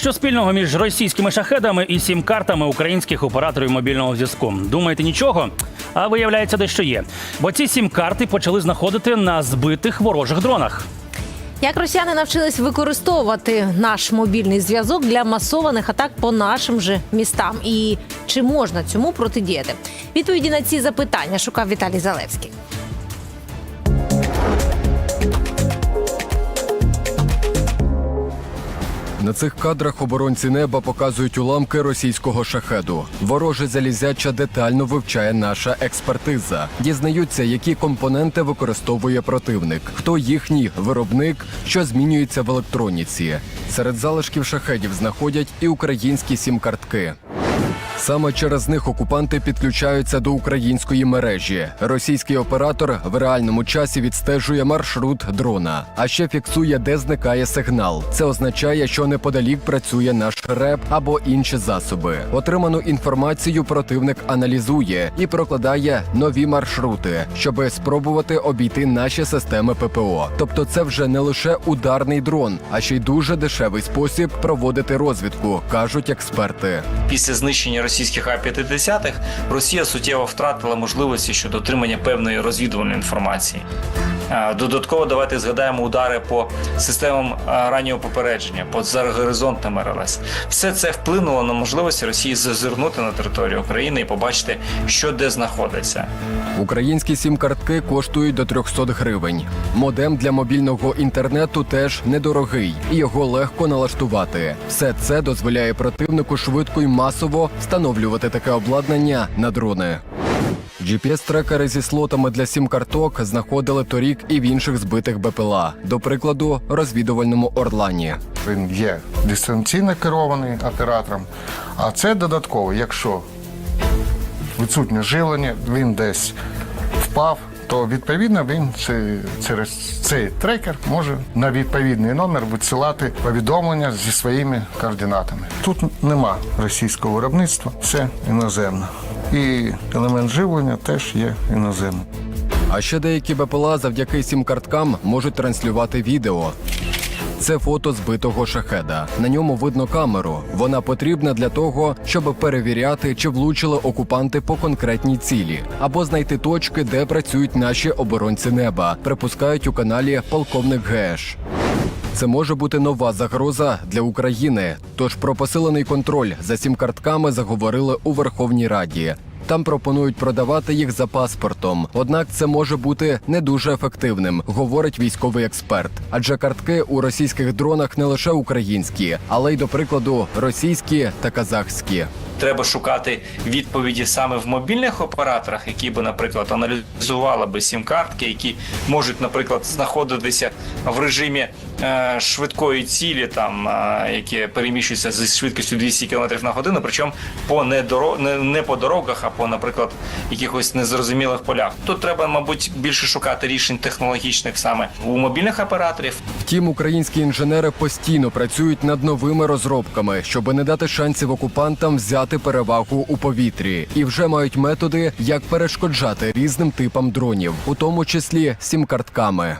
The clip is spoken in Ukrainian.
Що спільного між російськими шахедами і сім-картами українських операторів мобільного зв'язку? Думаєте, нічого? А виявляється, дещо є. Бо ці сім-карти почали знаходити на збитих ворожих дронах. Як росіяни навчились використовувати наш мобільний зв'язок для масованих атак по нашим же містам? І чи можна цьому протидіяти? Відповіді на ці запитання шукав Віталій Залевський. На цих кадрах оборонці неба показують уламки російського шахеду. Вороже залізяча детально вивчає наша експертиза. Дізнаються, які компоненти використовує противник, хто їхній виробник, що змінюється в електроніці. Серед залишків шахедів знаходять і українські сім-картки. Саме через них окупанти підключаються до української мережі. Російський оператор в реальному часі відстежує маршрут дрона, а ще фіксує, де зникає сигнал. Це означає, що неподалік працює наш РЕП або інші засоби. Отриману інформацію противник аналізує і прокладає нові маршрути, щоби спробувати обійти наші системи ППО. Тобто, це вже не лише ударний дрон, а ще й дуже дешевий спосіб проводити розвідку, кажуть експерти. Після знищення російських А-50 Росія суттєво втратила можливості щодо отримання певної розвідувальної інформації. Е, Додатково давайте згадаємо удари по системам е, раннього попередження, по горизонтам РЛС. Все це вплинуло на можливості Росії зазирнути на територію України і побачити, що де знаходиться. Українські сім-картки коштують до 300 гривень. Модем для мобільного інтернету теж недорогий, і його легко налаштувати. Все це дозволяє противнику швидко і масово встановлювати таке обладнання на дрони. GPS-трекери зі слотами для сім-карток знаходили торік і в інших збитих БПЛА, до прикладу, розвідувальному Орлані. Він є дистанційно керований оператором, а це додатково, якщо відсутнє живлення, він десь впав, то відповідно він через цей трекер може на відповідний номер відсилати повідомлення зі своїми координатами. Тут нема російського виробництва, це іноземне. І елемент живлення теж є іноземним. А ще деякі БПЛА завдяки сім-карткам можуть транслювати відео. Це фото збитого шахеда. На ньому видно камеру. Вона потрібна для того, щоб перевіряти, чи влучили окупанти по конкретній цілі, або знайти точки, де працюють наші оборонці неба. Припускають у каналі полковник ГЕШ. Це може бути нова загроза для України. Тож про посилений контроль за сім-картками заговорили у Верховній Раді. Там пропонують продавати їх за паспортом. Однак це може бути не дуже ефективним, говорить військовий експерт. Адже картки у російських дронах не лише українські, але й, до прикладу, російські та казахські. Треба шукати відповіді саме в мобільних операторах, які би, наприклад, аналізували би сім-картки, які можуть, наприклад, знаходитися в режимі швидкої цілі, там е, які переміщуються зі швидкістю 200 км на годину, причому по не, доро... не, не по дорогах, а по, наприклад, якихось незрозумілих полях. Тут треба, мабуть, більше шукати рішень технологічних саме у мобільних операторів, Втім, українські інженери постійно працюють над новими розробками, щоб не дати шансів окупантам взяти перевагу у повітрі, і вже мають методи, як перешкоджати різним типам дронів, у тому числі сім-картками.